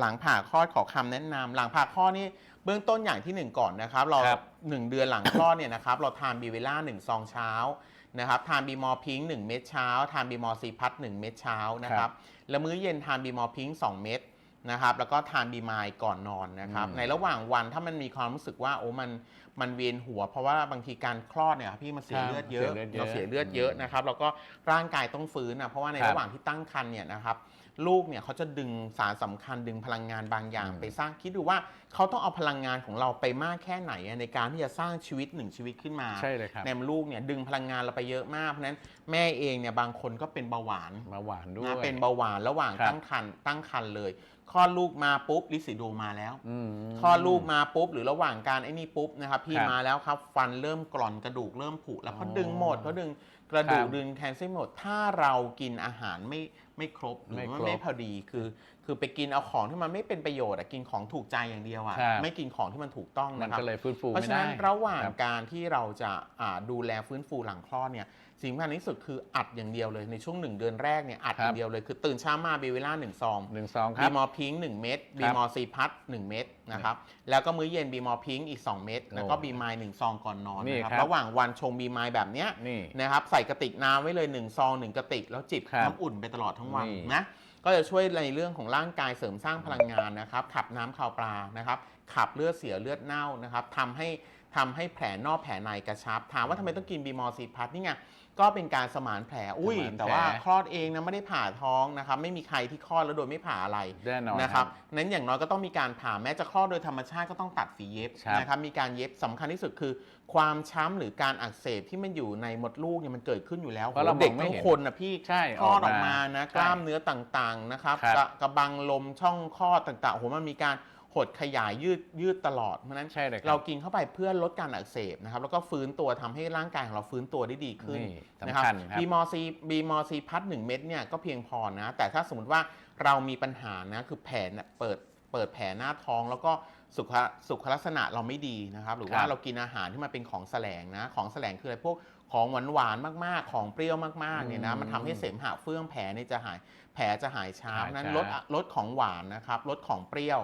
หลังผ่าคลอดขอคำแนะนำหลังผ่าคลอดนี่เบื้องต้นอย่างที่หนึ่งก่อนนะครับ เราครับหนึ่งเดือนหลังคลอดเนี่ยนะครับเราทานบีเวล่าหนึ่งซองเช้านะครับทานบีมอร์พิงค์หนึ่งเม็ดเช้า ทานบีมอร์ซีพัทหนึ่งเม็ดเช้านะครับแล้วมื้อเย็นทานบีมอร์พิงค์สองเม็ดนะครับแล้วก็ทานบีมายก่อนนอนนะครับอืมในระหว่างวันถ้ามันมีความรู้สึกว่าโอ้มันมันเวียนหัว เพราะว่าบางทีการคลอดเนี่ยพี่มันเสียเลือดเยอะเสียเลือดเยอะเราเสียเลือดเยอะนะครับแล้วก็ร่างกายต้องฟื้นนะเพราะว่าในครับระหว่างที่ตั้งครรภ์เนี่ยนะครับ ลูกเนี่ยเขาจะดึงสารสำคัญดึงพลังงานบางอย่างอืมไปสร้างคิดดูว่าเขาต้องเอาพลังงานของเราไปมากแค่ไหนอะในการที่จะสร้างชีวิตหนึ่งชีวิตขึ้นมาใช่เลยครับในลูกเนี่ยดึงพลังงานเราไปเยอะมากเพราะฉะนั้นแม่เองเนี่ยบางคนก็เป็นเบาหวานมาหวานด้วยนะเป็นเบาหวานระหว่างครับตั้งครรภ์ตั้งครรภ์เลยคลอดลูกมาปุ๊บลิสิโดมาแล้วอืมคลอดลูกมาปุ๊บหรือระหว่างการไอ้นี่ปุ๊บนะครับพี่ครับมาแล้วครับฟันเริ่มกร่อนกระดูกเริ่มผุแล้วเขาอ๋อดึงหมดเขาดึงกระดูกครับดึงแคลเซียมหมด ถ้าเรากินอาหารไม่ไม่ครบหรือไม่ว่าครบไม่พอดีคือ คือไปกินเอาของที่มันไม่เป็นประโยชน์อะกินของถูกใจอย่างเดียวอะครับไม่กินของที่มันถูกต้องมันนะครับก็เลยฟื้นฟูเพราะไม่ฉะได้นั้นระหว่างครับการที่เราจะอ่าดูแลฟื้นฟูหลังคลอดเนี่ยสิ่งสำคัญที่สุดคืออัดอย่างเดียวเลยในช่วงหนึ่งเดือนแรกเนี่ยอัดครับอย่างเดียวเลยคือตื่นเช้ามาบีเวล่าหนึ่งซองหนึ่งสองคบีรับมอร์พิงค์หนึ่งเม็ดบีมอร์ซีพัทหนึ่งเม็ดนะครับแล้วก็มื้อเย็นบีมอร์พิงค์อีก 2 เม็ดแล้วก็โอ้บีมายหนึ่งซองก่อนนอนนี่นะครับครับระหว่างวันชงบีมายแบบเนี้ยนี่นะครับใส่กระติกน้ำไว้เลย1ซอง1กระติก แล้วจิบครับน้ำอุ่นไปตลอดทั้งวันนี่ นะ ก็จะช่วยในเรื่องของร่างกายเสริมสร้างพลังงานนะครับ ขับน้ำข่าวปลานะครับ ขับเลือดเสียเลือดเน่านะครับทำให้ทำให้แผลนอกแผลในกระชับ ถามว่าทำไมต้องกินบีมอร์ซีพัทนี่ไงก็เป็นการสมานแผล อุ้ยสมานแผลแต่ว่าคลอดเองนะไม่ได้ผ่าท้องนะครับ ไม่มีใครที่คลอดแล้วโดยไม่ผ่าอะไรแน่นอนนะครับนั้นอย่างน้อยก็ต้องมีการผ่าแม้จะคลอดโดยธรรมชาติก็ต้องตัดฝีเย็บครับนะครับ มีการเย็บสำคัญที่สุดคือ ความช้ำหรือการอักเสบที่มันอยู่ในมดลูกเนี่ยมันเกิดขึ้นอยู่แล้วเพราะเราโหเด็กมองไม่ทั้งเห็นคนนะพี่ใช่คลอดออออกกมามานะใช่กล้ามเนื้อต่างๆนะครับครับกระกระบังลมช่องคลอดต่างๆโอ้โหมันมีการหดขยายยืดยืดตลอดเพราะฉะนั้น ใช่เลยครับเรากินเข้าไปเพื่อลดการอักเสบนะครับ แล้วก็ฟื้นตัวทำให้ร่างกายของเราฟื้นตัวได้ดีขึ้นนี่สำนะครับคัญครับบีมอซีบีมอซีพัดหนึ่งเม็ดเนี่ยก็เพียงพอนะ แต่ถ้าสมมติว่าเรามีปัญหานะคือแผลเนี่ยเปิด เปิดแผลหน้าท้อง แล้วก็สุขสุขลักษณะเราไม่ดีนะครับ หรือว่าครับเรากินอาหารที่มันเป็นของแสลงนะ ของแสลงคืออะไรพวกของหวานหวานๆมาก ๆ ของเปรี้ยวมาก ๆ เนี่ยนะอืมมันทำให้เสมหะเฟื่องแผลเนี่ยจะหาย แผลจะหายช้าหายนั้นช้าลดลดของหวานนะครับ ลดของเปรี้ยว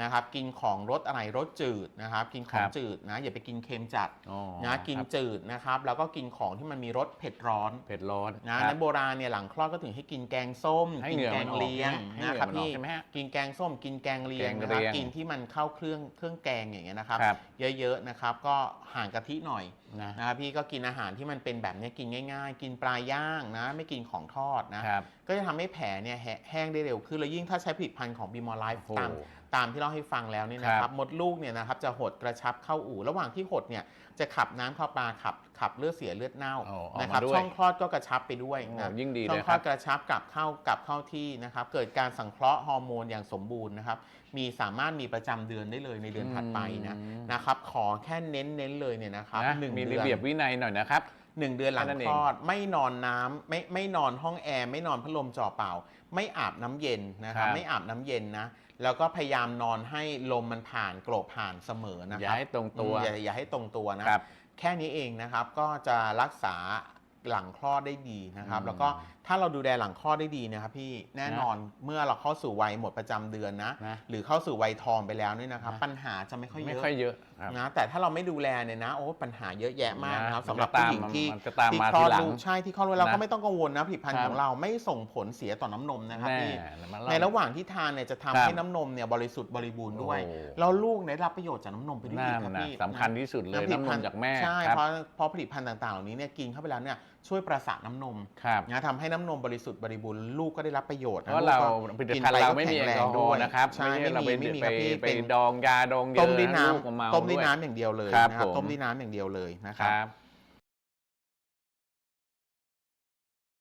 นะครับกินของรสอะไรรสจืดนะครับกินของครับจืดนะอย่าไปกินเค็มจัดอ๋อนะกินครับจืดนะครับแล้วก็กินของที่มันมีรสเผ็ดร้อนเผ็ดร้อนนะครับนั้นโบราณเนี่ยหลังคลอดก็ถึงให้กินแกงส้มให้กิเหงื่อแกมันงออกเลียงให้นะเหงื่อครับมันออกพี่ใช่ไหมฮะกินแกงส้ม กินแกงเลียงแกงนะครับเลียงกินที่มันเข้าเครื่องเครื่องแกงอย่างเงี้ยนะครับครับเยอะๆนะครับก็ห่างกะทิหน่อยนะนะครับพี่ก็กินอาหารที่มันเป็นแบบเนี้ยกินง่าย ๆ กินปลาย่างนะไม่กินของทอดนะครับก็จะทำให้แผลเนี่ยแห้แห้งได้เร็วขึ้นแล้วยิ่งถ้าใช้ผลิตภัณฑ์ของบีมอลไลฟ์โอ้โหตาม ตามที่เล่าให้ฟังแล้วนี่นะคครัรับบมดลูกเนี่ยนะครับจะหดกระชับเข้าอู่ ระหว่างที่หดเนี่ยจะขับน้ำเข้าปลาขับขับเลือดเสียเลือดเน่าโอ้ออกมานะครับด้วยช่องคลอดก็กระชับไปด้วยโอ้นะยิ่งดีช่อเลงยคคลอรัดบกระชับกลับเข้ากลับเข้าที่นะครับเกิดการสังเคราะห์ฮอร์โมนอย่างสมบูรณ์นะครับมีสามารถมีประจำเดือนได้เลยในเดือนถัดไปนะอืมนะครับขอแค่เน้นเน้นๆเลยเนี่ยนะครับนะหนึ่งมีเดืระอนเบียบวินัยหน่อยนะครับ หนึ่งเดือนหลังแค่นั้นคเองลอดไม่นอนน้ำไม่ไม่นอนห้องแอร์ไม่นอนพัดลมจ่อเป่า ไม่อาบน้ำเย็นนะครับครับ ไม่อาบน้ำเย็นนะ แล้วก็พยายามนอนให้ลมมันผ่านโกรกผ่านเสมอนะอคย่ารับให้ตรงตัว อืมอย่าอย่าให้ตรงตัวนะ ครับ แค่นี้เองนะครับก็จะรักษา หลังคลอดได้ดีนะครับอืมแล้วก็ถ้าเราดูแลหลังคลอดได้ดีนะครับพี่แน่นอนเมื่อเราเข้าสู่วัยหมดประจำเดือนนะ นะหรือเข้าสู่วัยทองไปแล้วเนี่ยนะครับ นะ ปัญหาจะไม่ค่อยเยไม่อะค่อยเยอะครับ นะแต่ถ้าเราไม่ดูแลเนี่ยนะโอ้ปัญหาเยอะแยะมากนะครับนะสำหรับมันก็ผู้หญิงตามที่มันก็ตามที่มาคลอทีดหลัง ลูกใช่ที่คลอดลูกเรานะก็ไม่ต้องกังวลนะผลิตภัณฑ์ครับ ของเราไม่ส่งผลเสียต่อน้ำนมนะครับแน่พี่มันในระหว่างที่ทานเนี่ยจะทำครับให้น้ำนมเนี่ยบริสุทธิ์บริบูรณ์ด้วย โอ้ แล้วลูกได้รับประโยชน์จากน้ำนมไปด้วยน่าอีกครับนะพี่สำคัญที่สุดเลยผลิตน้ำนภัมณฑ์จากแม่ใช่ครับเพราะเพราะผลิตภัณฑ์ต่างๆเหล่านี้เนี่ยกินเข้าไปแล้วเนี่ย ช่วยประสานน้ำนมครับนะทำให้น้ำนมบริสุทธิ์บริบูรณ์ลูกก็ได้รับประโยชน์เพนะราะเราลูกผลิตกินภัณฑ์ปเราก็ไม่มีแข็แองลแรกองฮอล์นะครับใช่ไม่ใช่เราไม่ไปมีไม่มีไปครับพี่ไปเป็นดองยาดองเยอะต้มด้วยน้ลูกก็เมาำต้มด้วยด้วยน้ำอย่างเดียวเลยครับนะครับผมต้มด้วยน้ำอย่างเดียวเลยนะคครับรับ